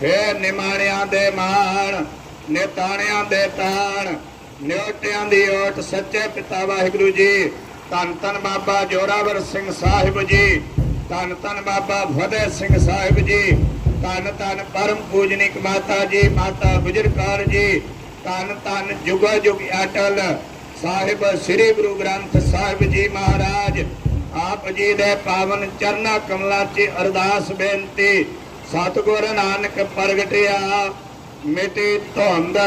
ਫੇਰ ਨਿਮਾਣਿਆਂ ਦੇ ਮਾਣ, ਨਿਤਾਣਿਆਂ ਦੇ ਤਾਣ, ਨਿਉਟਿਆਂ ਦੀ ਓਟ ਸੱਚੇ ਪਿਤਾ ਵਾਹਿਗੁਰੂ ਜੀ। ਧੰਨ ਧੰਨ ਬਾਬਾ ਜੋਰਾਵਰ ਸਿੰਘ ਸਾਹਿਬ ਜੀ, ਧੰਨ ਧੰਨ ਬਾਬਾ ਫਤਿਹ ਸਿੰਘ ਸਾਹਿਬ ਜੀ, ਧੰਨ ਧੰਨ ਪਰਮ ਪੂਜਨਿਕ ਮਾਤਾ ਜੀ, ਮਾਤਾ ਗੁਜਰ ਕੌਰ ਜੀ, ਧੰਨ ਧੰਨ ਜੁਗਾ ਜੁਗ ਅਟਲ ਸਾਹਿਬ ਸ੍ਰੀ ਗੁਰੂ ਗ੍ਰੰਥ ਸਾਹਿਬ ਜੀ ਮਹਾਰਾਜ। ਆਪ ਜੀ ਦੇ ਪਾਵਨ ਚਰਨਾ ਕਮਲਾਂ 'ਚ ਅਰਦਾਸ ਬੇਨਤੀ ਸਤਿਗੁਰ ਨਾਨਕ ਪ੍ਰਗਟਿਆ, ਮਿਟੀ ਧੁੰਦ,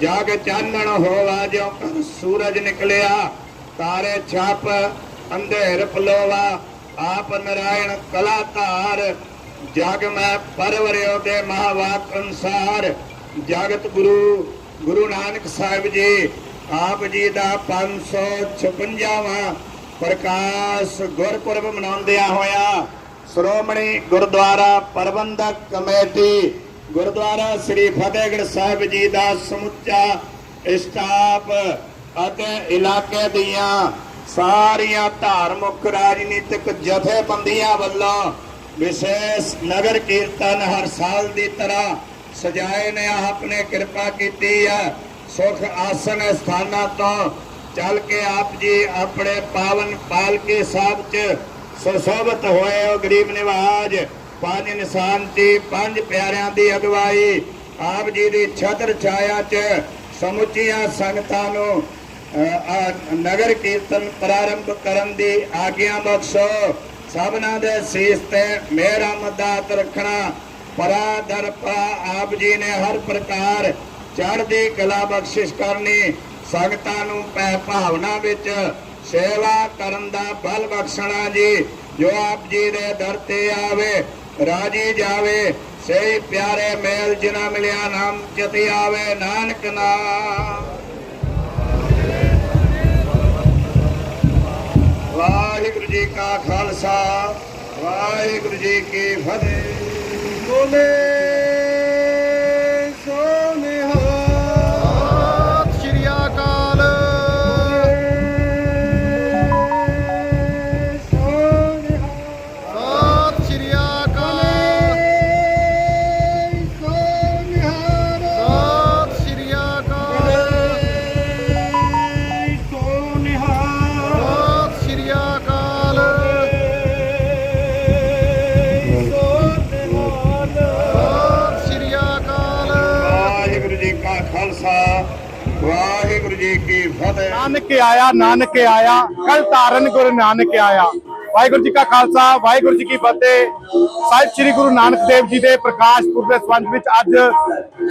ਜਗ ਚਾਨਣ ਹੋਵਾ, ਜਿਉ ਕਰ ਸੂਰਜ ਨਿਕਲਿਆ, ਤਾਰੇ ਛਾਪ, ਅੰਧੇਰ ਪਲੋਵਾ ਆਪ ਨਰਾਇਣ ਕਲਾ ਧਾਰ ਜਗ ਮੈਂ ਪਰਵਰਿਓ ਦੇ ਮਹਾਵਾਕ ਅਨਸਾਰ, ਜਗਤ ਗੁਰੂ ਗੁਰੂ ਨਾਨਕ ਸਾਹਿਬ ਜੀ, ਆਪ ਜੀ ਦਾ 556ਵਾਂ ਪ੍ਰਕਾਸ਼ ਗੁਰਪੁਰਬ ਮਨਾਉਂਦਿਆਂ ਹੋਇਆ ਸ਼੍ਰੋਮਣੀ ਗੁਰਦੁਆਰਾ ਪ੍ਰਬੰਧਕ ਕਮੇਟੀ, ਗੁਰਦੁਆਰਾ ਸ੍ਰੀ ਫਤਿਹਗੜ੍ਹ ਸਾਹਿਬ ਜੀ ਦਾ ਸਮੁੱਚਾ ਸਟਾਫ ਅਤੇ ਇਲਾਕੇ ਦੀਆਂ ਸਾਰੀਆਂ ਧਾਰਮਿਕ ਰਾਜਨੀਤਿਕ ਜਥੇਬੰਦੀਆਂ ਵੱਲੋਂ ਵਿਸ਼ੇਸ਼ ਨਗਰ ਕੀਰਤਨ ਹਰ ਸਾਲ ਦੀ ਤਰ੍ਹਾਂ ਸਜਾਏ ਨੇ ਆਪ ਨੇ ਕਿਰਪਾ ਕੀਤੀ ਹੈ। ਸੁਖ ਆਸਨ ਸਥਾਨਾਂ ਤੋਂ ਚੱਲ ਕੇ ਆਪ ਜੀ ਆਪਣੇ ਪਾਵਨ ਪਾਲਕੀ ਸਾਹਿਬ ਚ ਸੁਸ਼ੋਭਿਤ ਹੋਏ ਹੋ ਗਰੀਬ ਨਿਵਾਜ, ਪੰਜ ਨਿਸ਼ਾਨਤੀ ਪੰਜ ਪਿਆਰਿਆਂ ਦੀ ਅਗਵਾਈ। ਆਪ ਜੀ ਦੀ ਛਤਰ ਛਾਇਆ ਚ ਸਮੁੱਚੀਆਂ ਸੰਗਤਾਂ ਨੂੰ ਨਗਰ ਕੀਰਤਨ ਪ੍ਰਾਰੰਭ ਕਰਨ ਦੀ ਆਗਿਆ ਬਖਸ਼ੋ। ਸਭਨਾ ਦੇ ਸੀਸ ਤੇ ਮੇਰਾ ਮਦਦ ਰੱਖਣਾ ਪਰਾ ਦਰ ਆਪ ਜੀ ਨੇ ਹਰ ਪ੍ਰਕਾਰ ਚੜ੍ਹਦੀ ਕਲਾ ਬਖਸ਼ਿਸ਼ ਕਰਨੀ। ਸੰਗਤਾਂ ਨੂੰ ਪੈ ਭਾਵਨਾ ਵਿੱਚ ਸੇਵਾ ਕਰਨ ਦਾ ਬਲ ਬਖਸ਼ਣਾ ਜੀ। ਜੋ ਆਪ ਜੀ ਦੇ ਦਰ ਤੇ ਆਵੇ, ਰਾਜੀ ਜਾਵੇ, ਸਹੀ ਪਿਆਰੇ ਮੇਲ ਜਿਨਾ ਮਿਲਿਆ, ਨਾਮ ਚਿਤ ਆਵੇ, ਨਾਨਕ ਨਾਮ। ਵਾਹਿਗੁਰੂ ਜੀ ਕਾ ਖਾਲਸਾ, ਵਾਹਿਗੁਰੂ ਜੀ ਕੀ ਫਤਿਹ। ਬੋਲੇ। ਜੀ ਕੀ ਫਤਿਹ। ਨਾਨਕ ਆਇਆ ਨਾਨਕ ਆਇਆ ਕਲ ਧਾਰਨ ਗੁਰੂ ਨਾਨਕ ਆਇਆ। ਵਾਹਿਗੁਰੂ ਜੀ ਕਾ ਖਾਲਸਾ, ਵਾਹਿਗੁਰੂ ਜੀ ਕੀ ਫਤਿਹ। ਸਾਹਿਬ ਸ੍ਰੀ ਗੁਰੂ ਨਾਨਕ ਦੇਵ ਜੀ ਦੇ ਪ੍ਰਕਾਸ਼ ਪੁਰਬ ਦੇ ਸੰਬੰਧ ਵਿੱਚ ਅੱਜ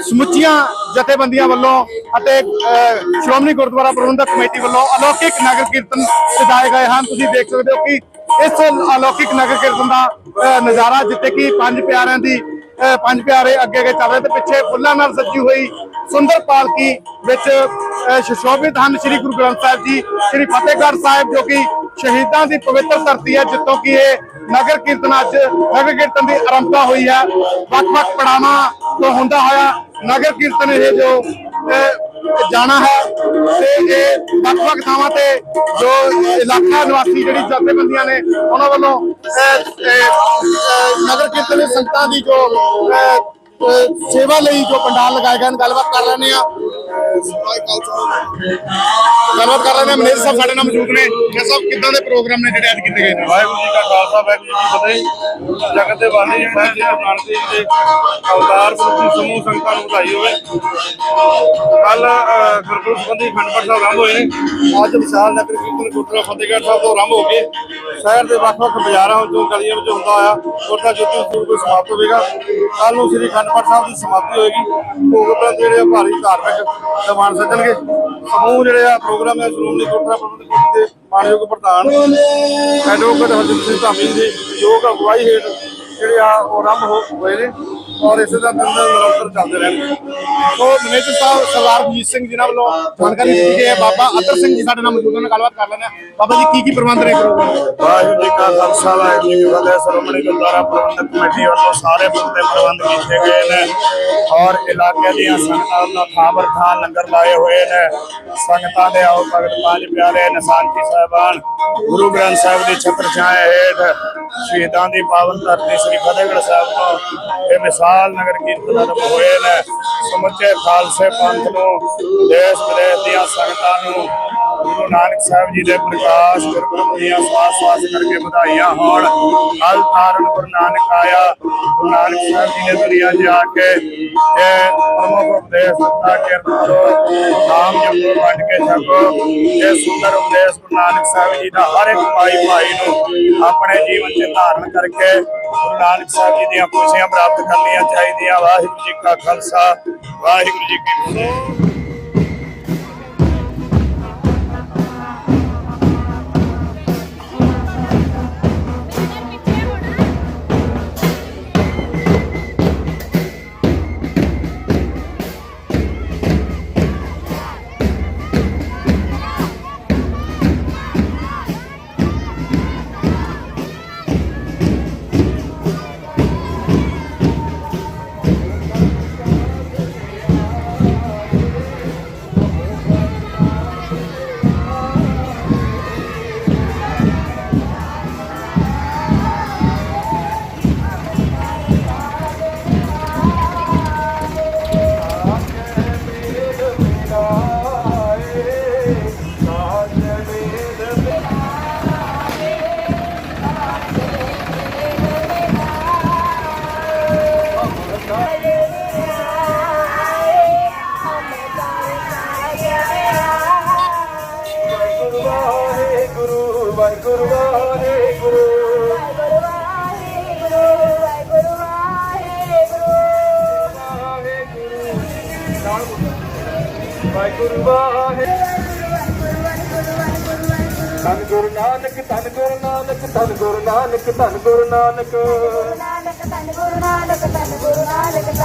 ਸਮੁੱਚੀਆਂ ਜਥੇਬੰਦੀਆਂ ਵੱਲੋਂ ਅਤੇ ਸ਼੍ਰੋਮਣੀ ਗੁਰਦੁਆਰਾ ਪ੍ਰਬੰਧਕ ਕਮੇਟੀ ਵੱਲੋਂ ਅਲੌਕਿਕ ਨਗਰ ਕੀਰਤਨ ਸਜਾਏ ਗਏ ਹਨ। ਤੁਸੀਂ ਦੇਖ ਸਕਦੇ ਹੋ ਕਿ ਇਸ ਅਲੌਕਿਕ ਨਗਰ ਕੀਰਤਨ ਦਾ ਨਜ਼ਾਰਾ ਜਿੱਥੇ ਕਿ ਪੰਜ ਪਿਆਰਿਆਂ ਦੀ ਪੰਜ ਪਿਆਰੇ ਅੱਗੇ ਅੱਗੇ ਚੱਲ ਰਹੇ ਤੇ ਪਿੱਛੇ ਫੁੱਲਾਂ ਨਾਲ ਸੱਜੀ ਹੋਈ ਸੁੰਦਰ ਪਾਲਕੀ ਵਿੱਚ ਅਹ, ਸੁਸ਼ੋਭਿਤ ਹਨ ਸ੍ਰੀ ਗੁਰੂ ਗ੍ਰੰਥ ਸਾਹਿਬ ਜੀ ਸ੍ਰੀ ਫਤਿਹਗੜ੍ਹ ਸਾਹਿਬ ਜੋ ਕਿ ਸ਼ਹੀਦਾਂ ਦੀ ਪਵਿੱਤਰ ਧਰਤੀ ਹੈ ਜਿੱਥੋਂ ਕਿ ਇਹ ਨਗਰ ਕੀਰਤਨ ਅੱਜ ਨਗਰ ਕੀਰਤਨ ਦੀ ਆਰੰਭਤਾ ਹੋਈ ਹੈ। ਵੱਖ-ਵੱਖ ਪੜਾਵਾਂ ਤੋਂ ਹੁੰਦਾ ਹੋਇਆ ਨਗਰ ਕੀਰਤਨ ਇਹ ਜੋ ਅਹ, ਜਾਣਾ ਹੈ ਤੇ ਇਹ ਵੱਖ-ਵੱਖ ਥਾਵਾਂ ਤੇ ਜੋ ਇਲਾਕਾ ਨਿਵਾਸੀ ਜਿਹੜੀ ਜਥੇਬੰਦੀਆਂ ਨੇ ਉਹਨਾਂ ਵੱਲੋਂ ਨਗਰ ਕੀਰਤਨ ਦੇ ਸੰਗਤਾਂ ਦੀ ਜੋ ਅਹ, ਸੇਵਾ ਲਈ ਜੋ ਪੰਡਾਲ ਲਗਾਏ ਗਏ ਨੇ ਗੱਲਬਾਤ ਕਰ ਲੈਣੇ ਆ ਗੱਲਬਾਤ ਕਰ ਲੈਣੇ ਮਨੇਜ ਸਾਹਿਬ ਸਾਡੇ ਨਾਲ ਮੌਜੂਦ ਨੇ। ਮੈਂ ਸਾਹਿਬ, ਕਿੱਦਾਂ ਦੇ ਪ੍ਰੋਗਰਾਮ ਨੇ ਜਿਹੜੇ ਅੱਜ ਕੀਤੇ ਗਏ ਨੇ? ਵਾਹਿਗੁਰੂ ਜੀ ਕਾ ਖਾਲਸਾ, ਵਾਹਿਗੁਰੂ ਜੀ ਕੀ ਫਤਿਹ। ਜਗਤ ਦੇ ਵਾਲੀ ਸਾਹਿਬ ਜੀ ਨਾਨਕ ਦੇਵ ਦੇ ਅਵਤਾਰ ਪੁਰਖ ਸਮੂਹ ਸੰਗਤਾਂ ਨੂੰ ਵਧਾਈ ਹੋਵੇ। ਕੱਲ ਗੁਰਪੁਰਬ ਸੰਬੰਧੀ ਖੰਡ ਸਾਹਿਬ ਆਰੰਭ ਹੋਏ ਨੇ। ਅੱਜ ਵਿਸ਼ਾਲ ਨਗਰ ਕੀਰਤਨ ਗੁਰਦੁਆਰਾ ਫਤਿਹਗੜ੍ਹ ਸਾਹਿਬ ਤੋਂ ਆਰੰਭ ਹੋ ਕੇ ਸ਼ਹਿਰ ਦੇ ਵੱਖ-ਵੱਖ ਬਾਜ਼ਾਰਾਂ ਵਿੱਚੋਂ ਗਲੀਆਂ ਵਿੱਚੋਂ ਹੁੰਦਾ ਆਇਆ ਗੁਰਦਾ ਜੋਤੀ ਸਰੂਪ ਤੋਂ ਸਮਾਪਤ ਹੋਵੇਗਾ। ਕੱਲ ਨੂੰ ਸ੍ਰੀ ਖੰਡ ਸਾਹਿਬ ਦੀ ਸਮਾਪਤੀ ਹੋਏਗੀ। ਭੋਗ ਉਪਰੰਤ ਜਿਹੜੇ ਭਾਰੀ ਧਾਰਮਿਕ ਦੀਵਾਨ ਸੱਜਣਗੇ। ਸਮੂਹ ਜਿਹੜੇ ਆ, ਪ੍ਰੋਗਰਾਮ ਹੈ ਸ਼੍ਰੋਮਣੀ ਗੁਰਦੁਆਰਾ ਪ੍ਰਬੰਧਕ ਕਮੇਟੀ ਦੇ ਮਾਨਯੋਗ ਪ੍ਰਧਾਨ ਐਡਵੋਕੇਟ ਹਰਜਿੰਦਰ ਸਿੰਘ ਧਾਮੀ ਜੀ, ਯੋਗ ਅਗਵਾਈ ਹੇਠ ਜਿਹੜੇ ਆ ਉਹ ਆਰੰਭ ਹੋ ਹੋਏ ਨੇ ਔਰ ਇਸੇ ਦਾ ਦਿਨ ਦਿਨ ਨਿਰੰਤਰ ਚੱਲਦੇ ਰਹਿਣਗੇ ਸੋ ਮੈਨੇਜਰ ਸਾਹਿਬ, ਸਰਦਾਰ ਬਜੀਤ ਸਿੰਘ ਜੀ ਵੱਲੋਂ ਜਾਣਕਾਰੀ ਦਿੱਤੀ ਗਈ ਹੈ। ਬਾਬਾ ਅਤਰ ਸਿੰਘ ਜੀ ਸਾਡੇ ਨਾਲ ਮੌਜੂਦ ਹਨ ਗੱਲਬਾਤ ਕਰ ਲੈਂਦੇ ਹਾਂ। ਬਾਬਾ ਜੀ, ਕੀ ਕੀ ਪ੍ਰਬੰਧ ਨੇ ਪ੍ਰੋਗਰਾਮ ਵਾਹਿਗੁਰੂ ਜੀ ਕਾ ਖਾਲਸਾ, ਵਾਹਿਗੁਰੂ ਜੀ ਕੀ ਫਤਿਹ। ਸ਼੍ਰੋਮਣੀ ਗੁਰਦੁਆਰਾ ਪ੍ਰਬੰਧਕ ਕਮੇਟੀ ਵੱਲੋਂ ਸਾਰੇ ਬੰਦੇ ਪ੍ਰਬੰਧ ਕੀਤੇ ਗਏ ਨੇ ਔਰ ਇਲਾਕੇ ਦੀਆਂ ਸੰਗਤਾਂ ਦਾ ਥਾਵਰ ਥਾਂ ਲੰਗਰ ਲਾਏ ਹੋਏ ਨੇ। ਸੰਗਤਾਂ ਦੇ ਆਓ ਭਗਤ ਪੰਜ ਪਿਆਰੇ ਨਿਸ਼ਾਨਤੀ ਸਾਹਿਬਾਨ, ਗੁਰੂ ਗ੍ਰੰਥ ਸਾਹਿਬ ਦੀ ਛਤਰ ਛਾਇਆ ਹੇਠ ਸ਼ਹੀਦਾਂ ਦੀ ਪਾਵਨ ਧਰਤੀ ਸ੍ਰੀ ਫਤਿਹਗੜ੍ਹ ਸਾਹਿਬ ਤੋਂ। ਇਹ ਮਿਸਾਲ ਨਗਰ ਕੀਰਤਨ ਆਰੰਭ ਹੋਏ ਨੇ ਸਮੁੱਚੇ ਖਾਲਸੇ ਪੰਥ ਨੂੰ, ਦੇਸ਼ ਵਿਦੇਸ਼ ਦੀਆਂ ਸੰਗਤਾਂ ਨੂੰ, ਗੁਰੂ ਨਾਨਕ ਸਾਹਿਬ ਜੀ ਦੇ ਪ੍ਰਕਾਸ਼ ਗੁਰਪੁਰਬ ਦੀਆਂ ਸਵਾਸ ਸਵਾਸ ਕਰਕੇ ਵਧਾਈਆਂ ਹੋਣ। ਕੱਲ ਤਾਰਨ ਗੁਰੂ ਨਾਨਕ ਆਇਆ। ਗੁਰੂ ਨਾਨਕ ਸਾਹਿਬ ਜੀ ਨੇ ਦੁਨੀਆ 'ਚ ਆ ਕੇ ਇਹ ਪ੍ਰਮੁੱਖ ਉਪਦੇਸ਼ ਦਿੱਤਾ ਕਿਰਤ ਨਾਮ ਜਪੋ ਵੰਡ ਕੇ ਛਕੋ ਇਹ ਸੁੰਦਰ ਉਪਦੇਸ਼ ਗੁਰੂ ਨਾਨਕ ਸਾਹਿਬ ਜੀ ਦਾ ਹਰ ਇੱਕ ਭਾਈ ਭਾਈ ਨੂੰ ਆਪਣੇ ਜੀਵਨ 'ਚ ਧਾਰਨ ਕਰਕੇ ਗੁਰੂ ਨਾਨਕ ਸਾਹਿਬ ਜੀ ਦੀਆਂ ਖੁਸ਼ੀਆਂ ਪ੍ਰਾਪਤ ਕਰਨੀਆਂ ਚਾਹੀਦੀਆਂ ਵਾਹਿਗੁਰੂ ਜੀ ਕਾ ਖਾਲਸਾ, ਵਾਹਿਗੁਰੂ ਜੀ ਕੀ ਫਤਿਹ। ਧਨ ਗੁਰੂ ਨਾਨਕ ਧੰਨ ਗੁਰੂ ਨਾਨਕ, ਧੰਨ ਗੁਰੂ ਨਾਨਕ, ਧੰਨ ਗੁਰੂ ਨਾਨਕ, ਧੰਨ ਗੁਰੂ ਨਾਨਕ।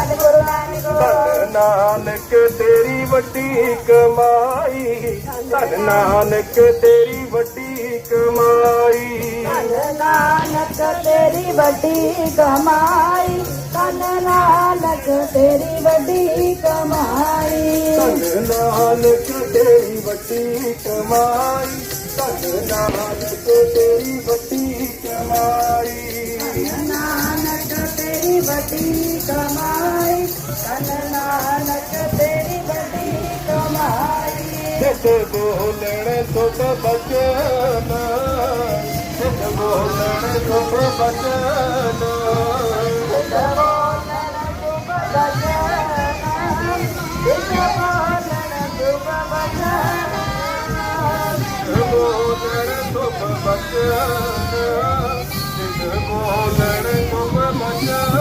ਧੰਨ ਨਾਨਕ ਤੇਰੀ ਵੱਡੀ ਕਮਾਈ। ਧੰਨ ਨਾਨਕ ਤੇਰੀ ਵੱਡੀ ਕਮਾਈ ਨਾਨਕ ਤੇਰੀ ਵੱਡੀ ਕਮਾਈ ਧੰਨ ਨਾਨਕ ਤੇਰੀ ਵੱਡੀ ਕਮਾਈ ਧੰਨ ਨਾਨਕ ਤੇਰੀ ਵੱਡੀ ਕਮਾਈ ਧੰਨ ਨਾਨਕ ਤੇਰੀ ਵੱਡੀ ਕਮਾਈ ਨਾਨਕ ਤੇਰੀ ਵੱਡੀ ਕਮਾਈ ਧੰਨ ਨਾਨਕ ਤੇਰੀ ਵੱਡੀ ਕਮਾਈ ਕਿਸ ਬੋਲਣ ਸੁਤ ਬਚਨ ਜਿਤ ਬੋਲਣ ਸੁਤ ਬਚਨ ਬੋਲਣੇ ਸੁਤ ਬਚਨ ਜਿਤ ਬੋਲਣ ਸੁਤ ਬਚਨ ਸੋ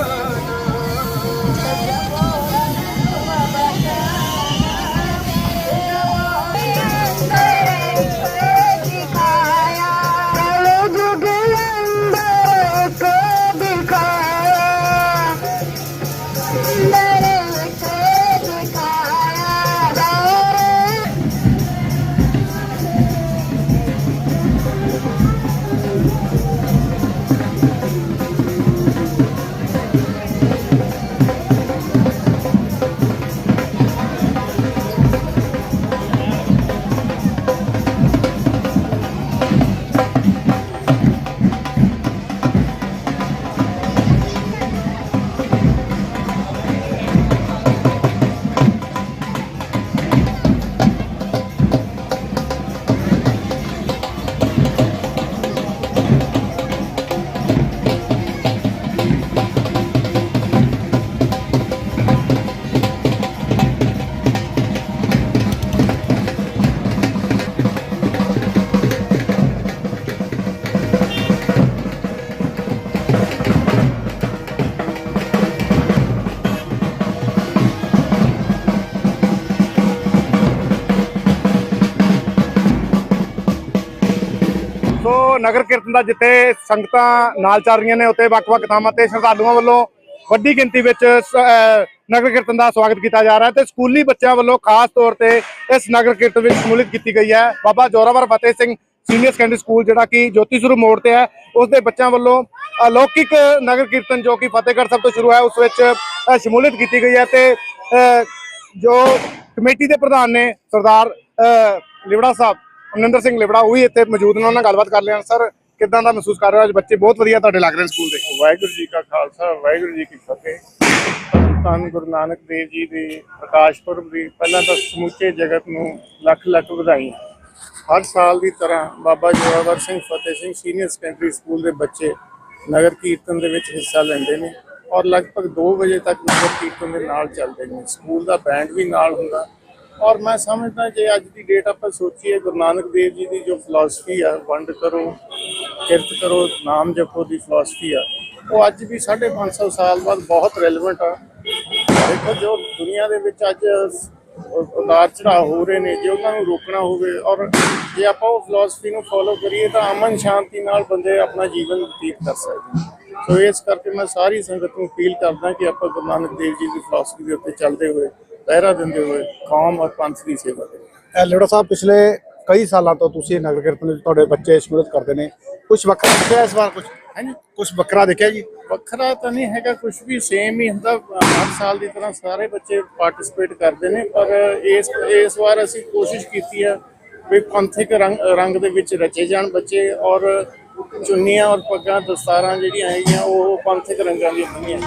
ਨਗਰ ਕੀਰਤਨ ਦਾ ਜਿੱਥੇ ਸੰਗਤਾਂ ਨਾਲ ਚੱਲ ਰਹੀਆਂ ਨੇ ਉੱਥੇ ਵੱਖ-ਵੱਖ ਥਾਵਾਂ ਤੇ ਸ਼ਰਧਾਲੂਆਂ ਵੱਲੋਂ ਵੱਡੀ ਗਿਣਤੀ ਵਿੱਚ ਨਗਰ ਕੀਰਤਨ ਦਾ ਸਵਾਗਤ ਕੀਤਾ ਜਾ ਰਿਹਾ ਹੈ ਤੇ ਸਕੂਲੀ ਬੱਚਿਆਂ ਵੱਲੋਂ ਖਾਸ ਤੌਰ ਤੇ ਇਸ ਨਗਰ ਕੀਰਤਨ ਵਿੱਚ ਸ਼ਮੂਲੀਅਤ ਕੀਤੀ ਗਈ ਹੈ। Baba Zorawar Fateh Singh senior secondary school ਜਿਹੜਾ ਕਿ ਜੋਤੀ ਸਰੂਪ ਮੋੜ ਤੇ ਹੈ ਉਸ ਦੇ ਬੱਚਿਆਂ ਵੱਲੋਂ ਅਲੌਕਿਕ ਨਗਰ ਕੀਰਤਨ ਜੋ ਕਿ ਫਤਿਹਗੜ੍ਹ ਸਾਹਿਬ ਤੋਂ ਸ਼ੁਰੂ ਹੈ ਉਸ ਵਿੱਚ ਅ, ਸ਼ਮੂਲੀਅਤ ਕੀਤੀ ਗਈ ਹੈ ਤੇ ਜੋ ਕਮੇਟੀ ਦੇ ਪ੍ਰਧਾਨ ਨੇ ਸਰਦਾਰ ਲਿਵੜਾ ਸਾਹਿਬ ਅਮਰਿੰਦਰ ਸਿੰਘ ਲਿਬੜਾ, ਉਹ ਵੀ ਇੱਥੇ ਮੌਜੂਦ ਨੇ, ਉਹਨਾਂ ਨਾਲ ਗੱਲਬਾਤ ਕਰ ਲਿਆ। ਸਰ, ਕਿੱਦਾਂ ਦਾ ਮਹਿਸੂਸ ਕਰ ਰਹੇ ਹੋ ਅੱਜ? ਬੱਚੇ ਬਹੁਤ ਵਧੀਆ ਤੁਹਾਡੇ ਲੱਗ ਰਹੇ ਸਕੂਲ ਦੇ। ਵਾਹਿਗੁਰੂ ਜੀ ਕਾ ਖਾਲਸਾ, ਵਾਹਿਗੁਰੂ ਜੀ ਕੀ ਫਤਿਹ। ਧੰਨ ਗੁਰੂ ਨਾਨਕ ਦੇਵ ਜੀ ਦੇ ਪ੍ਰਕਾਸ਼ ਪੁਰਬ ਦੀ ਪਹਿਲਾਂ ਤਾਂ ਸਮੁੱਚੇ ਜਗਤ ਨੂੰ ਲੱਖ ਲੱਖ ਵਧਾਈਆਂ। ਹਰ ਸਾਲ ਦੀ ਤਰ੍ਹਾਂ Baba Zorawar Singh, Fateh Singh senior secondary school ਦੇ ਬੱਚੇ ਨਗਰ ਕੀਰਤਨ ਦੇ ਵਿੱਚ ਹਿੱਸਾ ਲੈਂਦੇ ਨੇ ਔਰ ਲਗਭਗ 2 ਵਜੇ ਤੱਕ ਨਗਰ ਕੀਰਤਨ ਦੇ ਨਾਲ ਚੱਲਦੇ ਨੇ। ਸਕੂਲ ਦਾ ਬੈਂਡ ਵੀ ਨਾਲ ਹੁੰਦਾ। ਔਰ ਮੈਂ ਸਮਝਦਾ ਜੇ ਅੱਜ ਦੀ ਡੇਟ ਆਪਾਂ ਸੋਚੀਏ, ਗੁਰੂ ਨਾਨਕ ਦੇਵ ਜੀ ਦੀ ਜੋ ਫਿਲਾਸਫੀ ਆ, ਵੰਡ ਕਰੋ, ਕਿਰਤ ਕਰੋ, ਨਾਮ ਜਪੋ ਦੀ ਫਿਲਾਸਫੀ ਆ, ਉਹ ਅੱਜ ਵੀ 550 ਸਾਲ ਬਾਅਦ ਬਹੁਤ ਰੈਲੇਵੈਂਟ ਆ। ਦੇਖੋ ਜੋ ਦੁਨੀਆ ਦੇ ਵਿੱਚ ਅੱਜ ਉਦਾਰ ਚੜਾ ਹੋ ਰਹੇ ਨੇ, ਜੇ ਉਹਨਾਂ ਨੂੰ ਰੋਕਣਾ ਹੋਵੇ, ਔਰ ਜੇ ਆਪਾਂ ਉਹ ਫਿਲਾਸਫੀ ਨੂੰ ਫੋਲੋ ਕਰੀਏ ਤਾਂ ਅਮਨ ਸ਼ਾਂਤੀ ਨਾਲ ਬੰਦੇ ਆਪਣਾ ਜੀਵਨ ਬਤੀਤ ਕਰ ਸਕਦੇ ਸੋ ਇਸ ਕਰਕੇ ਮੈਂ ਸਾਰੀ ਸੰਗਤ ਨੂੰ ਅਪੀਲ ਕਰਦਾ ਕਿ ਆਪਾਂ ਗੁਰੂ ਨਾਨਕ ਦੇਵ ਜੀ ਦੀ ਫਿਲਾਸਫੀ ਦੇ ਉੱਤੇ ਚੱਲਦੇ ਹੋਏ ਪਹਿਰਾ ਦਿੰਦੇ ਹੋਏ ਕੌਮ ਔਰ ਪੰਥ ਦੀ ਸੇਵਾ ਕਰੀਏ ਇਹ ਲਿਬੜਾ ਸਾਹਿਬ ਪਿਛਲੇ ਕਈ ਸਾਲਾਂ ਤੋਂ ਤੁਸੀਂ ਨਗਰ ਕੀਰਤਨ ਵਿੱਚ ਤੁਹਾਡੇ ਬੱਚੇ ਸ਼ਮੂਲੀਅਤ ਕਰਦੇ ਨੇ। ਕੁਝ ਵੱਖਰਾ ਦੇਖਿਆ ਇਸ ਵਾਰ? ਕੁਝ ਹਾਂਜੀ। ਕੁਝ ਵੱਖਰਾ ਦੇਖਿਆ ਜੀ? ਵੱਖਰਾ ਤਾਂ ਨਹੀਂ ਹੈਗਾ ਕੁਝ ਵੀ ਸੇਮ ਹੀ ਹੁੰਦਾ। ਹਰ ਸਾਲ ਦੀ ਤਰ੍ਹਾਂ ਸਾਰੇ ਬੱਚੇ ਪਾਰਟਿਸਿਪੇਟ ਕਰਦੇ ਨੇ ਪਰ ਇਸ ਇਸ ਵਾਰ ਅਸੀਂ ਕੋਸ਼ਿਸ਼ ਕੀਤੀ ਹੈ ਵੀ ਪੰਥਿਕ ਰੰਗ ਰੰਗ ਦੇ ਵਿੱਚ ਰਚੇ ਜਾਣ ਬੱਚੇ ਔਰ ਚੁੰਨੀਆਂ ਔਰ ਪੱਗਾਂ ਦਸਤਾਰਾਂ ਜਿਹੜੀਆਂ ਹੈਗੀਆਂ ਉਹ ਪੰਥਿਕ ਰੰਗਾਂ ਦੀਆਂ ਹੋਣਗੀਆਂ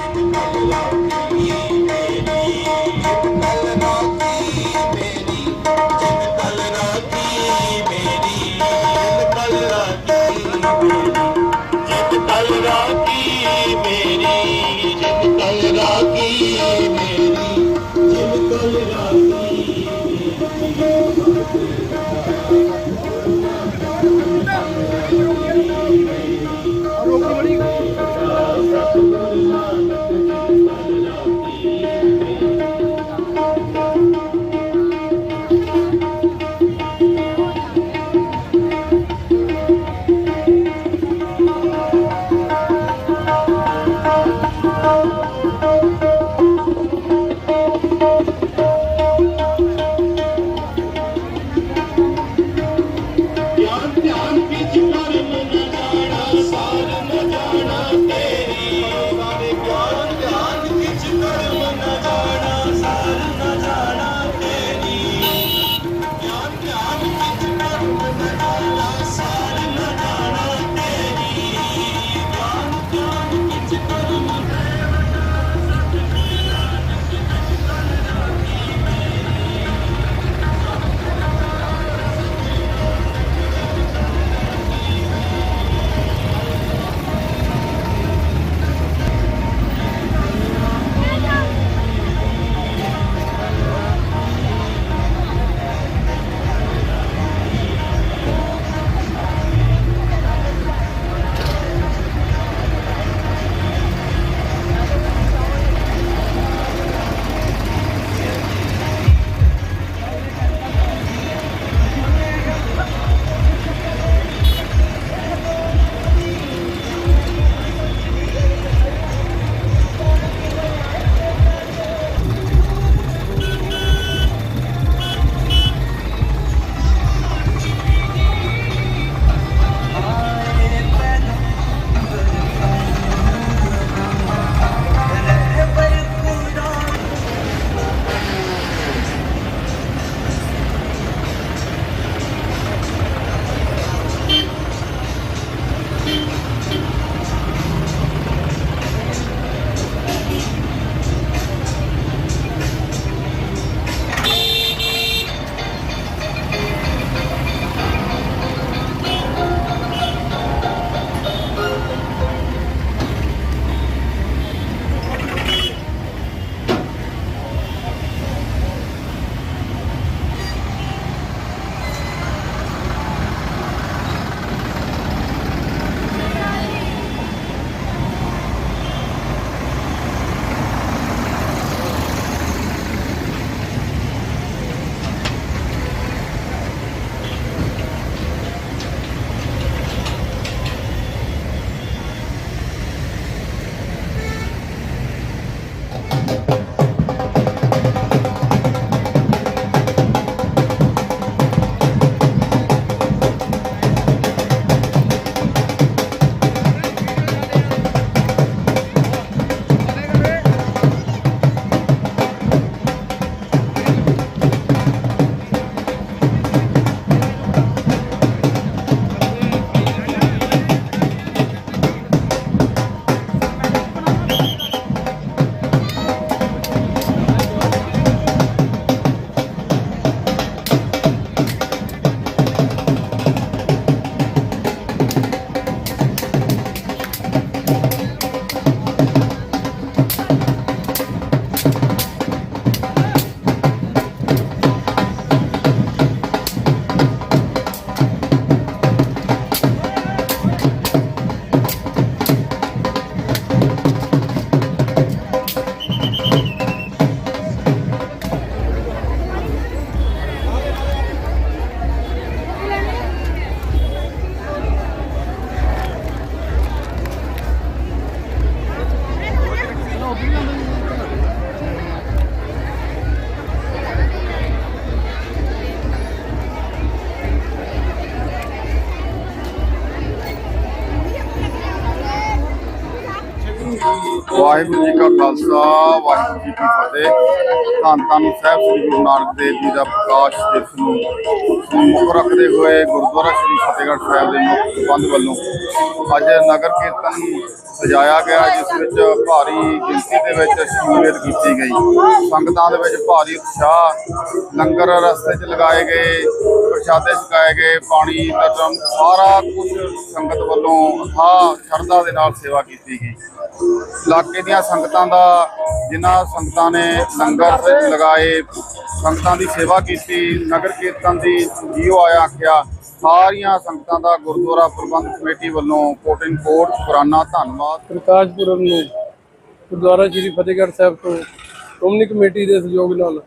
ਖਾਲਸਾ ਵਾਹਿਗੁਰੂ ਜੀ ਕੀ ਫਤਿਹ। ਧੰਨ ਧੰਨ ਸਾਹਿਬ ਸ੍ਰੀ ਗੁਰੂ ਨਾਨਕ ਦੇਵ ਜੀ ਦਾ ਪ੍ਰਕਾਸ਼ ਦਿਵਸ ਨੂੰ ਮੁੱਖ ਰੱਖਦੇ ਹੋਏ ਗੁਰਦੁਆਰਾ ਸ੍ਰੀ ਫਤਿਹਗੜ੍ਹ ਸਾਹਿਬ ਦੇ ਮੁੱਖ ਪ੍ਰਬੰਧ ਵੱਲੋਂ ਅੱਜ ਨਗਰ ਕੀਰਤਨ ਸਜਾਇਆ ਗਿਆ, ਜਿਸ ਵਿੱਚ ਭਾਰੀ ਗਿਣਤੀ ਦੇ ਵਿੱਚ ਸ਼ਮੂਲੀਅਤ ਕੀਤੀ ਗਈ। ਸੰਗਤਾਂ ਦੇ ਵਿੱਚ ਭਾਰੀ ਉਤਸ਼ਾਹ, ਲੰਗਰ ਰਸਤੇ 'ਚ ਲਗਾਏ ਗਏ, ਪ੍ਰਸ਼ਾਦੇ ਛਕਾਏ ਗਏ, ਪਾਣੀ ਦਾ ਸਾਰਾ ਕੁਝ ਸੰਗਤ ਵੱਲੋਂ ਅਥਾਹ ਸ਼ਰਧਾ ਦੇ ਨਾਲ ਸੇਵਾ ਕੀਤੀ ਗਈ। ਇਲਾਕੇ ਦੀਆਂ ਸੰਗਤਾਂ ਦਾ, ਜਿਨ੍ਹਾਂ ਸੰਗਤਾਂ ਨੇ ਲੰਗਰ ਲਗਾਏ, ਸੰਗਤਾਂ ਦੀ ਸੇਵਾ ਕੀਤੀ, ਨਗਰ ਕੀਰਤਨ ਦੀ ਜੀਓ ਆਇਆ ਆਖਿਆ ਸਾਰੀਆਂ ਸੰਗਤਾਂ ਦਾ ਗੁਰਦੁਆਰਾ ਪ੍ਰਬੰਧ ਕਮੇਟੀ ਵੱਲੋਂ ਕੋਟਿੰਗ ਕੋਟ ਪੁਰਾਣਾ ਧੰਨਵਾਦ। ਪ੍ਰਕਾਸ਼ ਪੁਰਬ ਨੂੰ ਗੁਰਦੁਆਰਾ ਸ੍ਰੀ ਫਤਿਹਗੜ੍ਹ ਸਾਹਿਬ ਤੋਂ ਸ਼੍ਰੋਮਣੀ ਕਮੇਟੀ ਦੇ ਸਹਿਯੋਗ ਨਾਲ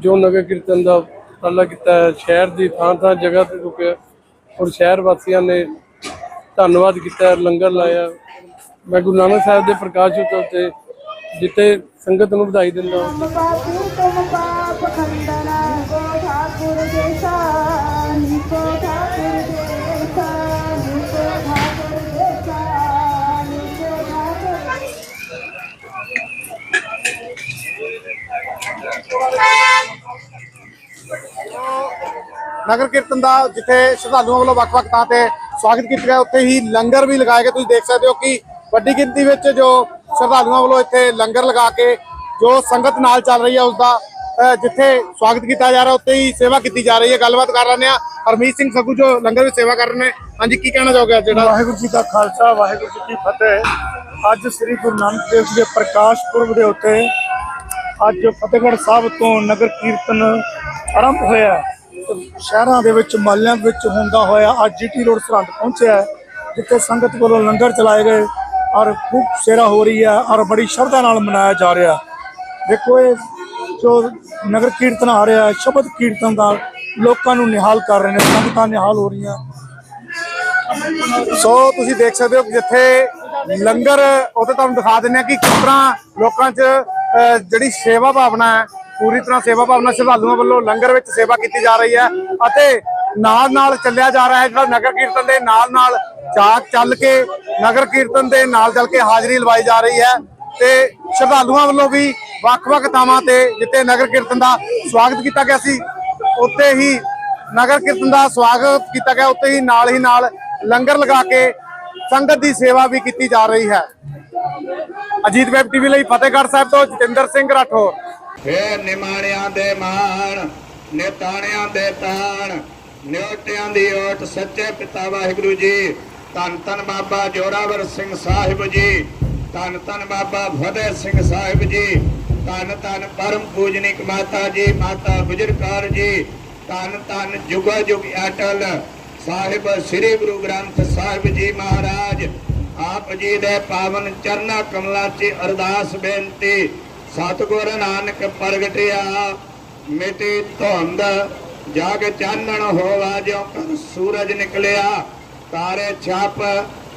ਜੋ ਨਗਰ ਕੀਰਤਨ ਦਾ ਉਪਰਾਲਾ ਕੀਤਾ ਹੈ ਸ਼ਹਿਰ ਦੀ ਥਾਂ ਥਾਂ ਜਗ੍ਹਾ ਤੇ ਰੁਕਿਆ ਔਰ ਸ਼ਹਿਰ ਵਾਸੀਆਂ ਨੇ ਧੰਨਵਾਦ ਕੀਤਾ ਲੰਗਰ ਲਾਇਆ। ਮੈਂ ਗੁਰੂ ਨਾਨਕ ਸਾਹਿਬ ਦੇ ਪ੍ਰਕਾਸ਼ ਉਤਸਵ ਤੇ ਜਿੱਥੇ ਸੰਗਤ ਨੂੰ ਵਧਾਈ ਦਿੰਦਾ ਹਾਂ। ਨਗਰ ਕੀਰਤਨ ਦਾ ਜਿੱਥੇ ਸ਼ਰਧਾਲੂਆਂ ਵੱਲੋਂ ਵੱਖ-ਵੱਖ ਥਾਂ ਤੇ ਸਵਾਗਤ ਕੀਤਾ ਗਿਆ, ਉੱਥੇ ਹੀ ਲੰਗਰ ਵੀ ਲਗਾਏ ਗਏ। ਤੁਸੀਂ ਦੇਖ ਸਕਦੇ ਹੋ ਕਿ ਵੱਡੀ ਗਿਣਤੀ ਵਿੱਚ ਜੋ ਸ਼ਰਧਾਲੂਆਂ ਵੱਲੋਂ ਇੱਥੇ ਲੰਗਰ ਲਗਾ ਕੇ ਜੋ ਸੰਗਤ ਨਾਲ ਚੱਲ ਰਹੀ ਹੈ ਉਸ ਦਾ ਜਿੱਥੇ ਸਵਾਗਤ ਕੀਤਾ ਜਾ ਰਿਹਾ, ਉੱਥੇ ਹੀ ਸੇਵਾ ਕੀਤੀ ਜਾ ਰਹੀ ਹੈ। ਗੱਲਬਾਤ ਕਰ ਰਹੇ ਹਾਂ। ਹਰਮੀਤ ਸਿੰਘ ਸੱਗੂ ਜੋ ਲੰਗਰ ਵਿੱਚ ਸੇਵਾ ਕਰ ਰਹੇ ਨੇ। ਹਾਂਜੀ, ਕੀ ਕਹਿਣਾ ਚਾਹੋਗੇ ਜਿਹੜਾ? ਵਾਹਿਗੁਰੂ ਜੀ ਦਾ ਖਾਲਸਾ, ਵਾਹਿਗੁਰੂ ਜੀ ਕੀ ਫਤਿਹ। ਅੱਜ ਸ੍ਰੀ ਗੁਰੂ ਨਾਨਕ ਦੇਵ ਜੀ ਦੇ ਪ੍ਰਕਾਸ਼ ਪੁਰਬ ਦੇ ਉੱਤੇ ਅੱਜ ਫਤਿਹਗੜ੍ਹ ਸਾਹਿਬ ਤੋਂ ਨਗਰ ਕੀਰਤਨ ਆਰੰਭ ਹੋਇਆ ਸ਼ਹਿਰਾਂ ਦੇ ਵਿੱਚ, ਮਹੱਲਿਆਂ ਵਿੱਚ ਹੁੰਦਾ ਹੋਇਆ ਅੱਜ ਜੀਟੀ ਰੋਡ ਸਰਹੰਦ ਪਹੁੰਚਿਆ ਜਿੱਥੇ ਸੰਗਤ ਵੱਲੋਂ ਲੰਗਰ ਚਲਾਏ ਗਏ ਔਰ ਖੂਬ ਸੇਵਾ ਹੋ ਰਹੀ ਹੈ ਔਰ ਬੜੀ ਸ਼ਰਧਾ ਨਾਲ ਮਨਾਇਆ ਜਾ ਰਿਹਾ ਦੇਖੋ, ਇਹ ਜੋ ਨਗਰ ਕੀਰਤਨ ਆ ਰਿਹਾ ਹੈ ਸ਼ਬਦ ਕੀਰਤਨ ਦਾ ਲੋਕਾਂ ਨੂੰ ਨਿਹਾਲ ਕਰ ਰਹੇ ਨੇ ਸੰਗਤਾਂ ਨਿਹਾਲ ਹੋ ਰਹੀਆਂ। ਸੋ ਤੁਸੀਂ ਦੇਖ ਸਕਦੇ ਹੋ ਕਿ ਜਿੱਥੇ ਲੰਗਰ ਉਹ ਤੁਹਾਨੂੰ ਦਿਖਾ ਦਿੰਦੇ ਆ ਕਿ ਕਿਸ ਤਰ੍ਹਾਂ ਲੋਕਾਂ 'ਚ ਅਹ, ਜਿਹੜੀ ਸੇਵਾ ਭਾਵਨਾ ਹੈ ਪੂਰੀ ਤਰ੍ਹਾਂ ਸੇਵਾ ਭਾਵਨਾ ਸ਼ਰਧਾਲੂਆਂ ਵੱਲੋਂ ਲੰਗਰ ਵਿੱਚ ਸੇਵਾ ਕੀਤੀ ਜਾ ਰਹੀ ਹੈ ਅਤੇ ਨਾਲ ਨਾਲ ਚੱਲਿਆ ਜਾ ਰਿਹਾ ਹੈ ਜਿਹੜਾ ਨਗਰ ਕੀਰਤਨ ਦੇ ਨਾਲ ਨਾਲ ਚਾਕ ਚੱਲ ਕੇ ਨਗਰ ਕੀਰਤਨ ਦੇ ਨਾਲ ਚੱਲ ਕੇ ਹਾਜ਼ਰੀ ਲਵਾਈ ਜਾ ਰਹੀ ਹੈ। ਤੇ ਸ਼ਰਧਾਲੂਆਂ ਵੱਲੋਂ ਵੀ ਵੱਖ-ਵੱਖ ਥਾਵਾਂ ਤੇ ਜਿੱਥੇ ਨਗਰ ਕੀਰਤਨ ਦਾ ਸਵਾਗਤ ਕੀਤਾ ਗਿਆ ਸੀ, ਉੱਥੇ ਹੀ ਨਗਰ ਕੀਰਤਨ ਦਾ ਸਵਾਗਤ ਕੀਤਾ ਗਿਆ ਉੱਤੇ ਹੀ ਨਾਲ ਹੀ ਨਾਲ ਲੰਗਰ ਲਗਾ ਕੇ ਸੰਗਤ ਦੀ ਸੇਵਾ ਵੀ ਕੀਤੀ ਜਾ ਰਹੀ ਹੈ। ਅਜੀਤ ਵੈਬ ਟੀਵੀ ਲਈ ਫਤਿਹਗੜ੍ਹ ਸਾਹਿਬ ਤੋਂ ਜਤਿੰਦਰ ਸਿੰਘ ਰਾਠੌਰ। ਫੇਰ ਨਿਮਾਣਿਆਂ ਦੇ ਮਾਣ, ਨਿਤਾਣਿਆਂ ਦੇ ਤਾਣ, ਨਿਉਟਿਆਂ ਦੀ ਓਟ, ਸੱਚੇ ਪਿਤਾ ਵਾਹਿਗੁਰੂ ਜੀ ਧੰਨ ਧੰਨ ਬਾਬਾ ਜੋਰਾਵਰ ਸਿੰਘ ਸਾਹਿਬ ਜੀ। ਧੰਨ ਧੰਨ ਬਾਬਾ ਫਤਿਹ ਸਿੰਘ ਸਾਹਿਬ ਜੀ, ਧੰਨ ਧੰਨ ਪਰਮ ਪੂਜਨਿਕ ਮਾਤਾ ਜੀ, ਮਾਤਾ ਗੁਜਰ ਜੀ, ਧੰਨ ਧੰਨ ਜੁਗੋ ਜੁਗ ਅਟਲ ਸਾਹਿਬ ਸ੍ਰੀ ਗੁਰੂ ਗ੍ਰੰਥ ਸਾਹਿਬ ਜੀ ਮਹਾਰਾਜ। ਆਪ ਜੀ ਦੇ ਪਾਵਨ ਚਰਨਾ ਕਮਲਾਂ 'ਚ ਅਰਦਾਸ ਬੇਨਤੀ, ਸਤਿਗੁਰ ਨਾਨਕ ਪ੍ਰਗਟਿਆ, ਮਿਟੀ ਧੁੰਦ ਜਗ ਚਾਨਣ ਹੋਵਾ ਜਿਉ ਕਰ ਸੂਰਜ ਨਿਕਲਿਆ, ਤਾਰੇ ਛਾਪ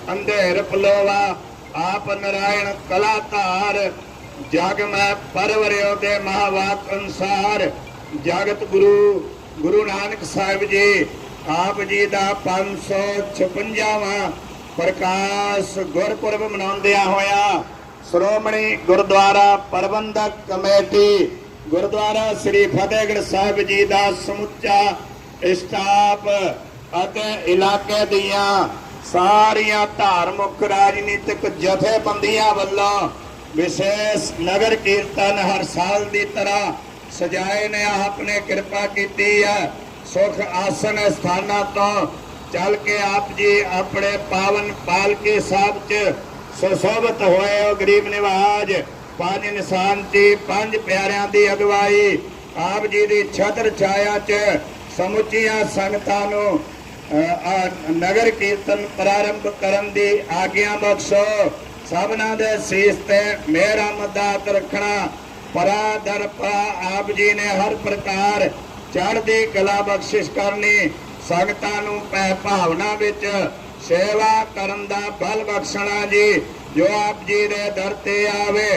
ਅੰਧੇਰ ਪਲੋਵਾ ਆਪ ਨਰਾਇਣ ਕਲਾ ਧਾਰ ਜਗ ਮੈਂ ਪਰਵਰਿਓ ਦੇ ਮਹਾਵਾਕ ਅਨਸਾਰ। ਜਗਤ ਗੁਰੂ ਗੁਰੂ ਨਾਨਕ ਸਾਹਿਬ ਜੀ, ਆਪ ਜੀ ਦਾ 556ਵਾਂ ਪ੍ਰਕਾਸ਼ ਗੁਰਪੁਰਬ ਮਨਾਉਂਦਿਆਂ ਹੋਇਆ ਸ਼੍ਰੋਮਣੀ ਗੁਰਦੁਆਰਾ ਪ੍ਰਬੰਧਕ ਕਮੇਟੀ, ਗੁਰਦੁਆਰਾ ਸ੍ਰੀ ਫਤਿਹਗੜ੍ਹ ਸਾਹਿਬ ਜੀ ਦਾ ਸਮੁੱਚਾ ਸਟਾਫ ਅਤੇ ਇਲਾਕੇ ਦੀਆਂ ਸਾਰੀਆਂ ਧਾਰਮਿਕ ਰਾਜਨੀਤਿਕ ਜਥੇਬੰਦੀਆਂ ਵੱਲੋਂ ਵਿਸ਼ੇਸ਼ ਨਗਰ ਕੀਰਤਨ ਹਰ ਸਾਲ ਦੀ ਤਰ੍ਹਾਂ ਸਜਾਏ ਨੇ ਆਪ ਕਿਰਪਾ ਕੀਤੀ ਹੈ। ਸੁਖ ਆਸਨ ਸਥਾਨਾਂ ਤੋਂ ਚੱਲ ਕੇ ਆਪ ਜੀ ਆਪਣੇ ਪਾਵਨ ਪਾਲਕੀ ਸਾਹਿਬ ਚ ਸੁਸ਼ੋਭਿਤ ਹੋਏ ਹੋ, ਗਰੀਬ ਨਿਵਾਜ, ਪੰਜ ਇਨਸਾਨ ਦੀ ਪੰਜ ਪਿਆਰਿਆਂ ਦੀ ਅਗਵਾਈ, ਆਪ ਜੀ ਦੀ ਛਤਰ ਛਾਇਆ ਚ ਸਮੁੱਚੀਆਂ ਸੰਗਤਾਂ ਨੂੰ ਨਗਰ ਕੀਰਤਨ ਪ੍ਰਾਰੰਭ ਕਰਨ ਦੀ ਆਗਿਆ ਬਖਸ਼ੋ। ਸਭਨਾਂ ਦੇ ਸੀਸ ਤੇ ਮੇਰਾ ਮਦਦ ਰੱਖਣਾ। ਪਰਾ ਦਰ ਪਰਾ, ਆਪ ਜੀ ਨੇ ਹਰ ਪ੍ਰਕਾਰ ਚੜ੍ਹਦੀ ਕਲਾ ਬਖਸ਼ਿਸ਼ ਕਰਨੀ। ਸੰਗਤਾਂ ਨੂੰ ਪੈ ਭਾਵਨਾ ਵਿੱਚ ਸੇਵਾ ਕਰਨ ਦਾ ਬਲ ਬਖਸ਼ਣਾ ਜੀ। ਜੋ ਆਪ ਜੀ ਦੇ ਦਰ ਤੇ ਆਵੇ,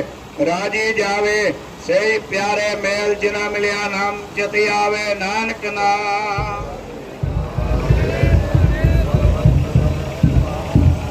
ਰਾਜੀ ਜਾਵੇ, ਸਹੀ ਪਿਆਰੇ ਮੇਲ ਜਿਨਾ ਮਿਲਿਆ, ਨਾਮ ਚਿਤ ਆਵੇ ਨਾਨਕ ਨਾਮ।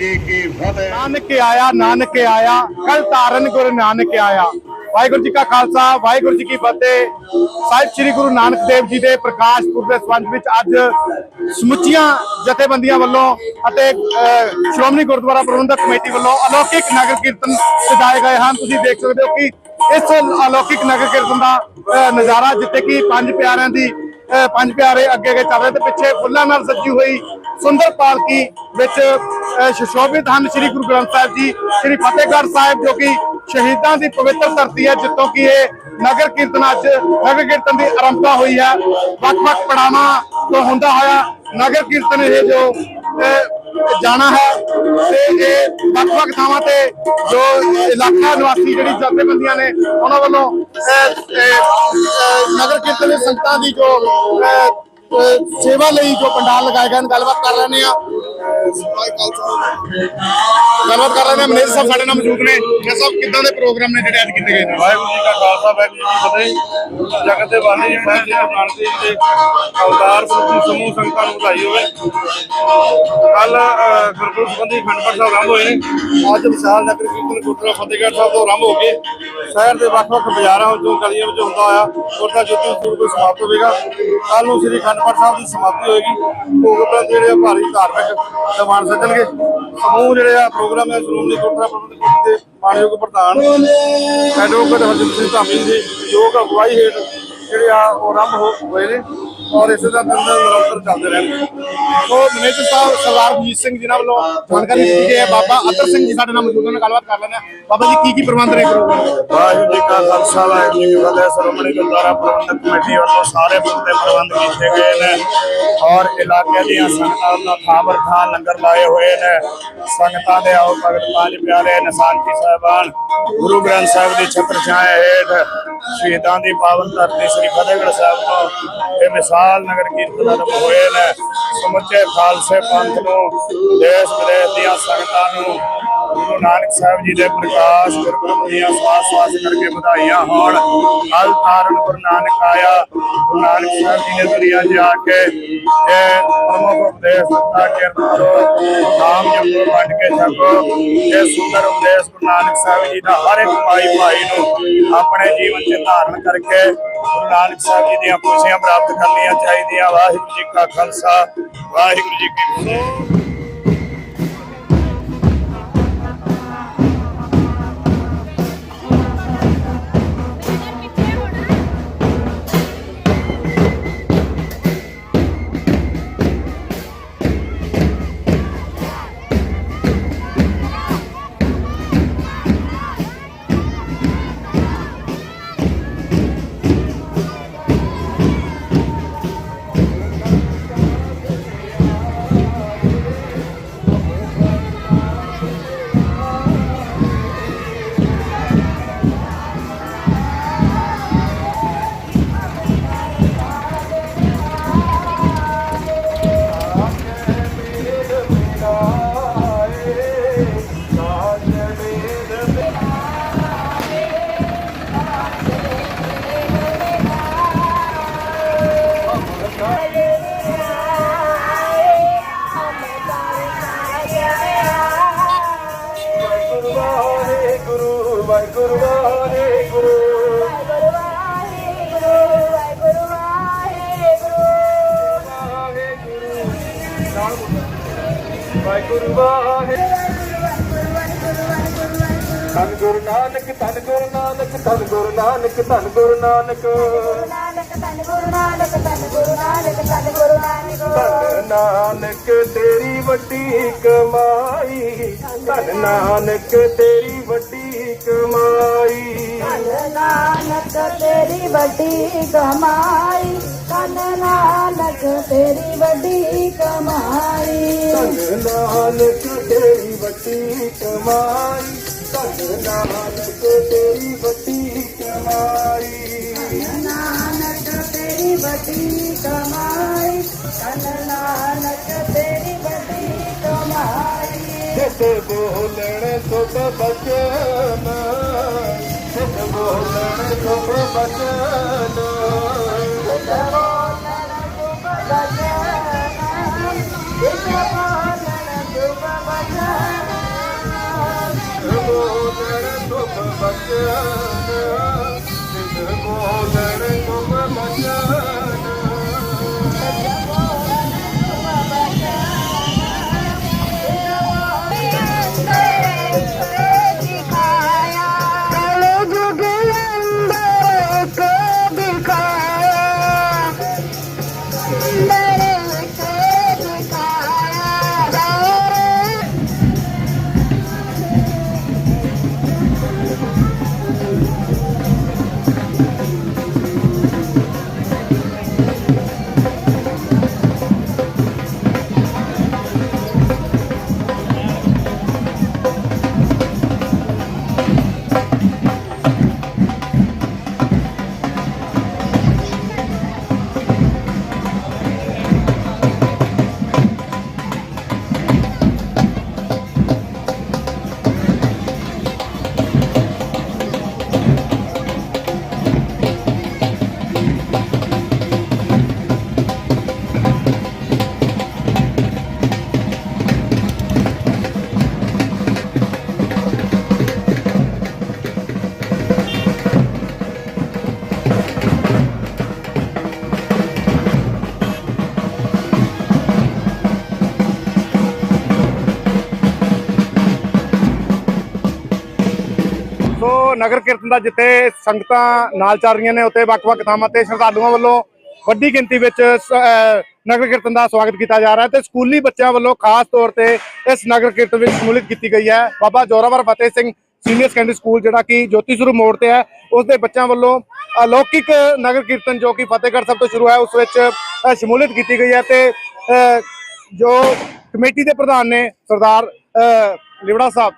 ਜੀ ਕੀ ਫਤਿਹ। ਨਾਨਕ ਆਇਆ ਨਾਨਕ ਆਇਆ ਕਲ ਤਾਰਨ ਗੁਰੂ ਨਾਨਕ ਆਇਆ। ਵਾਹਿਗੁਰੂ ਜੀ ਕਾ ਖਾਲਸਾ, ਵਾਹਿਗੁਰੂ ਜੀ ਕੀ ਫਤਿਹ। ਸਾਹਿਬ ਸ੍ਰੀ ਗੁਰੂ ਨਾਨਕ ਦੇਵ ਜੀ ਦੇ ਪ੍ਰਕਾਸ਼ ਪੁਰਬ ਦੇ ਸੰਬੰਧ ਵਿੱਚ ਅੱਜ ਸਮੁੱਚੀਆਂ ਜਥੇਬੰਦੀਆਂ ਵੱਲੋਂ ਅਤੇ ਸ਼੍ਰੋਮਣੀ ਗੁਰਦੁਆਰਾ ਪ੍ਰਬੰਧਕ ਕਮੇਟੀ ਵੱਲੋਂ ਅਲੌਕਿਕ ਨਗਰ ਕੀਰਤਨ ਸਜਾਏ ਗਏ ਹਨ। ਤੁਸੀਂ ਦੇਖ ਸਕਦੇ ਹੋ ਕਿ ਇਸ ਅਲੌਕਿਕ ਨਗਰ ਕੀਰਤਨ ਦਾ ਨਜ਼ਾਰਾ ਜਿੱਥੇ ਕਿ ਪੰਜ ਪਿਆਰਿਆਂ ਦੀ ਪੰਜ ਪਿਆਰੇ ਅੱਗੇ ਅੱਗੇ ਚੱਲ ਰਹੇ ਤੇ ਪਿੱਛੇ ਫੁੱਲਾਂ ਨਾਲ ਸੱਜੀ ਹੋਈ ਸੁੰਦਰ ਪਾਲਕੀ ਵਿੱਚ ਅਹ, ਸੁਸ਼ੋਭਿਤ ਹਨ ਸ੍ਰੀ ਗੁਰੂ ਗ੍ਰੰਥ ਸਾਹਿਬ ਜੀ ਸ੍ਰੀ ਫਤਿਹਗੜ੍ਹ ਸਾਹਿਬ ਜੋ ਕਿ ਸ਼ਹੀਦਾਂ ਦੀ ਪਵਿੱਤਰ ਧਰਤੀ ਹੈ ਜਿੱਥੋਂ ਕਿ ਇਹ ਨਗਰ ਕੀਰਤਨ ਅੱਜ ਨਗਰ ਕੀਰਤਨ ਦੀ ਆਰੰਭਤਾ ਹੋਈ ਹੈ। ਵੱਖ-ਵੱਖ ਪੜਾਵਾਂ ਤੋਂ ਹੁੰਦਾ ਹੋਇਆ ਨਗਰ ਕੀਰਤਨ ਇਹ ਜੋ ਅਹ, ਜਾਣਾ ਹੈ ਤੇ ਇਹ ਵੱਖ-ਵੱਖ ਥਾਵਾਂ ਤੇ ਜੋ ਇਲਾਕਾ ਨਿਵਾਸੀ ਜਿਹੜੀ ਜਥੇਬੰਦੀਆਂ ਨੇ ਉਹਨਾਂ ਵੱਲੋਂ ਅਹ, ਨਗਰ ਕੀਰਤਨ ਸੰਗਤਾਂ ਦੀ ਜੋ ਅਹ, ਸੇਵਾ ਲਈ ਜੋ ਪੰਡਾਲ ਲਗਾਏ ਗਏ ਹਨ ਗੱਲਬਾਤ ਕਰ ਲੈਣੇ ਆ ਗੱਲਬਾਤ ਕਰ ਲੈਣੇ ਮਨੇਜ ਸਾਹਿਬ ਸਾਡੇ ਨਾਲ ਮੌਜੂਦ ਨੇ। ਮੈਂ ਸਾਹਿਬ, ਕਿੱਦਾਂ ਦੇ ਪ੍ਰੋਗਰਾਮ ਨੇ ਜਿਹੜੇ ਅੱਜ ਕੀਤੇ ਗਏ ਨੇ? ਵਾਹਿਗੁਰੂ ਜੀ ਕਾ ਖਾਲਸਾ, ਵਾਹਿਗੁਰੂ ਜੀ ਕੀ ਫਤਿਹ। ਜਗਤ ਦੇ ਵਾਲੀ ਸਾਹਿਬ ਜੀ ਨਾਨਕ ਦੇਵ ਜੀ ਦੇ ਅਵਤਾਰ ਪੁਰਖ ਸਮੂਹ ਸੰਗਤਾਂ ਨੂੰ ਵਧਾਈ ਹੋਵੇ। ਕੱਲ ਗੁਰਪੁਰਬ ਸੰਬੰਧੀ ਖੰਡ ਪਾਠ ਸਾਹਿਬ ਆਰੰਭ ਹੋਏ ਨੇ। ਅੱਜ ਵਿਸ਼ਾਲ ਨਗਰ ਕੀਰਤਨ ਗੁਰਦੁਆਰਾ ਫਤਿਹਗੜ੍ਹ ਸਾਹਿਬ ਤੋਂ ਆਰੰਭ ਹੋ ਕੇ ਸ਼ਹਿਰ ਦੇ ਵੱਖ-ਵੱਖ ਬਾਜ਼ਾਰਾਂ ਵਿੱਚੋਂ ਗਲੀਆਂ ਵਿੱਚੋਂ ਹੁੰਦਾ ਹੋਇਆ ਗੁਰਦਾ ਜੋਤੀ ਸਰੂਪ ਸਮਾਪਤ ਹੋਵੇਗਾ। ਕੱਲ ਨੂੰ ਸ੍ਰੀ ਖੰਡ ਪਾਠ ਸਾਹਿਬ ਦੀ ਸਮਾਪਤੀ ਹੋਏਗੀ। ਭੋਗ ਉਪਰੰਤ ਜਿਹੜੇ ਆ ਭਾਰੀ ਧਾਰਮਿਕ ਦੀਵਾਨ ਸੱਜਣਗੇ। ਸਮੂਹ ਜਿਹੜੇ ਆ ਪ੍ਰੋਗਰਾਮ ਹੈ ਸ਼੍ਰੋਮਣੀ ਗੁਰਦੁਆਰਾ ਪ੍ਰਬੰਧਕ ਕਮੇਟੀ ਦੇ ਮਾਨਯੋਗ ਪ੍ਰਧਾਨ ਐਡਵੋਕੇਟ ਹਰਜੀਤ ਸਿੰਘ ਧਾਮੀ ਦੀ ਯੋਗ ਅਗਵਾਈ ਹੇਠ ਜਿਹੜੇ ਆ ਉਹ ਆਰੰਭ ਹੋ ਹੋਏ ਨੇ ਔਰ ਇਸੇ ਦਾ ਦਿਨ ਦਿਨ ਨਿਰੰਤਰ ਚੱਲਦੇ ਰਹਿਣਗੇ ਸੋ ਮੈਨੇਜਰ ਸਾਹਿਬ, ਸਰਦਾਰ ਬਜੀਤ ਸਿੰਘ ਜੀ ਨਾਲ ਵੱਲੋਂ ਜਾਣਕਾਰੀ ਦਿੱਤੀ ਗਈ ਹੈ। ਬਾਬਾ ਅਤਰ ਸਿੰਘ ਜੀ ਸਾਡੇ ਨਾਲ ਮੌਜੂਦ ਨੇ, ਗੱਲਬਾਤ ਕਰ ਲੈਂਦੇ ਆ ਬਾਬਾ ਜੀ, ਕੀ ਕੀ ਪ੍ਰਬੰਧ ਨੇ ਪ੍ਰੋਗਰਾਮ ਵਾਹਿਗੁਰੂ ਜੀ ਕਾ ਖਾਲਸਾ, ਵਾਹਿਗੁਰੂ ਜੀ ਕੀ ਫਤਿਹ। ਸ਼੍ਰੋਮਣੀ ਗੁਰਦੁਆਰਾ ਪ੍ਰਬੰਧਕ ਕਮੇਟੀ ਵੱਲੋਂ ਸਾਰੇ ਬੰਦੇ ਪ੍ਰਬੰਧ ਕੀਤੇ ਗਏ ਨੇ ਔਰ ਇਲਾਕੇ ਦੀਆਂ ਸੰਗਤਾਂ ਦਾ ਥਾਂ ਥਾਂ ਲੰਗਰ ਲਾਏ ਹੋਏ ਨੇ। ਸੰਗਤਾਂ ਦੇ ਆਓ ਭਗਤ ਪੰਜ ਪਿਆਰੇ ਨਿਸ਼ਾਨਕੀ ਸਾਹਿਬਾਨ, ਗੁਰੂ ਗ੍ਰੰਥ ਸਾਹਿਬ ਦੀ ਛਤਰ ਛਾਇਆ ਹੇਠ ਸ਼ਹੀਦਾਂ ਦੀ ਪਾਵਨ ਧਰਤੀ ਸ੍ਰੀ ਫਤਿਹਗੜ੍ਹ ਸਾਹਿਬ ਤੋਂ ਇਹ ਮਿਸਾਲ ਨਗਰ ਕੀਰਤਨ ਆਰੰਭ ਹੋਏ ਨੇ ਸਮੁੱਚੇ ਖਾਲਸੇ ਪੰਥ ਨੂੰ, ਦੇਸ਼ ਵਿਦੇਸ਼ ਦੀਆਂ ਸੰਗਤਾਂ ਨੂੰ ਗੁਰੂ ਨਾਨਕ ਸਾਹਿਬ ਜੀ ਦੇ ਪ੍ਰਕਾਸ਼ ਗੁਰਪੁਰਬ ਦੀਆਂ ਸਵਾਸ ਸਵਾਸ ਕਰਕੇ ਵਧਾਈਆਂ ਹੋਣ। ਹਲ ਤਾਰਨ ਗੁਰੂ ਨਾਨਕ ਆਇਆ। ਗੁਰੂ ਨਾਨਕ ਸਾਹਿਬ ਜੀ ਨੇ ਦੁਨੀਆ 'ਚ ਆ ਕੇ ਇਹ ਪ੍ਰਮੁੱਖ ਉਪਦੇਸ਼ ਦਿੱਤਾ ਕਿਰਤ ਕਰੋ ਨਾਮ ਜਪੋ, ਵੰਡ ਕੇ ਛਕੋ। ਇਹ ਸੁੰਦਰ ਉਪਦੇਸ਼ ਗੁਰੂ ਨਾਨਕ ਸਾਹਿਬ ਜੀ ਦਾ ਹਰ ਇੱਕ ਭਾਈ ਭਾਈ ਨੂੰ ਆਪਣੇ ਜੀਵਨ 'ਚ ਧਾਰਨ ਕਰਕੇ ਗੁਰੂ ਨਾਨਕ ਸਾਹਿਬ ਜੀ ਦੀਆਂ ਖੁਸ਼ੀਆਂ ਪ੍ਰਾਪਤ ਕਰਨੀਆਂ ਚਾਹੀਦੀਆਂ। ਵਾਹਿਗੁਰੂ ਜੀ ਕਾ ਖਾਲਸਾ, ਵਾਹਿਗੁਰੂ ਜੀ ਕੀ ਫਤਿਹ। ਵਾਹਿਗੁਰੂ ਵਾਹਿਗੁਰੂ ਧੰਨ ਗੁਰੂ ਨਾਨਕ ਧੰਨ ਗੁਰੂ ਨਾਨਕ ਧੰਨ ਗੁਰੂ ਨਾਨਕ ਧੰਨ ਗੁਰੂ ਨਾਨਕ ਨਾਨਕ, ਧੰਨ ਗੁਰੂ ਨਾਨਕ, ਧੰਨ ਗੁਰੂ ਨਾਨਕ, ਧੰਨ ਗੁਰੂ ਨਾਨਕ। ਧੰਨ ਨਾਨਕ ਤੇਰੀ ਵੱਡੀ ਕਮਾਈ। ਧੰਨ ਨਾਨਕ ਤੇਰੀ ਵੱਡੀ ਕਮਾਈ। ਧੰਨ ਨਾਨਕ ਤੇਰੀ ਵੱਡੀ ਕਮਾਈ। ਧੰਨ ਨਾਨਕ ਤੇਰੀ ਵੱਡੀ ਕਮਾਈ। ਧੰਨ ਨਾਨਕ ਤੇਰੀ ਵੱਡੀ ਕਮਾਈ। ਧੰਨ ਨਾਨਕ ਤੇਰੀ ਵੱਡੀ ਕਮਾਈ। ਨਾਨਕ ਤੇਰੀ ਵੱਡੀ ਕਮਾਈ। ਧੰਨ ਨਾਨਕ ਤੇਰੀ ਵੱਡੀ ਕਮਾਈ। ਜਿਤ ਬੋਲਣ ਸੁਭ ਬਚਨ ਜਿਤ ਬੋਲਣ ਸੁਭ ਬਚਨ ਬੋਲਣ ਸੁਭ ਨਗਰ ਕੀਰਤਨ ਦਾ ਜਿੱਥੇ ਸੰਗਤਾਂ ਨਾਲ ਚੱਲ ਰਹੀਆਂ ਨੇ, ਉੱਥੇ ਵੱਖ-ਵੱਖ ਥਾਵਾਂ ਤੇ ਸ਼ਰਧਾਲੂਆਂ ਵੱਲੋਂ ਵੱਡੀ ਗਿਣਤੀ ਵਿੱਚ ਨਗਰ ਕੀਰਤਨ ਦਾ ਸਵਾਗਤ ਕੀਤਾ ਜਾ ਰਿਹਾ ਹੈ ਤੇ ਸਕੂਲੀ ਬੱਚਿਆਂ ਵੱਲੋਂ ਖਾਸ ਤੌਰ ਤੇ ਇਸ ਨਗਰ ਕੀਰਤਨ ਵਿੱਚ ਸ਼ਮੂਲੀਅਤ ਕੀਤੀ ਗਈ ਹੈ। Baba Zorawar Fateh Singh senior secondary school, ਜਿਹੜਾ ਕਿ ਜੋਤੀ ਸਰੂਪ ਮੋੜ ਤੇ ਹੈ ਉਸ ਦੇ ਬੱਚਿਆਂ ਵੱਲੋਂ ਅਲੌਕਿਕ ਨਗਰ ਕੀਰਤਨ ਜੋ ਕਿ ਫਤਿਹਗੜ੍ਹ ਸਾਹਿਬ ਤੋਂ ਸ਼ੁਰੂ ਹੈ, ਉਸ ਵਿੱਚ ਸ਼ਮੂਲੀਅਤ ਕੀਤੀ ਗਈ ਹੈ ਤੇ ਜੋ ਕਮੇਟੀ ਦੇ ਪ੍ਰਧਾਨ ਨੇ ਸਰਦਾਰ, ਅਹ, ਲਿਵੜਾ ਸਾਹਿਬ।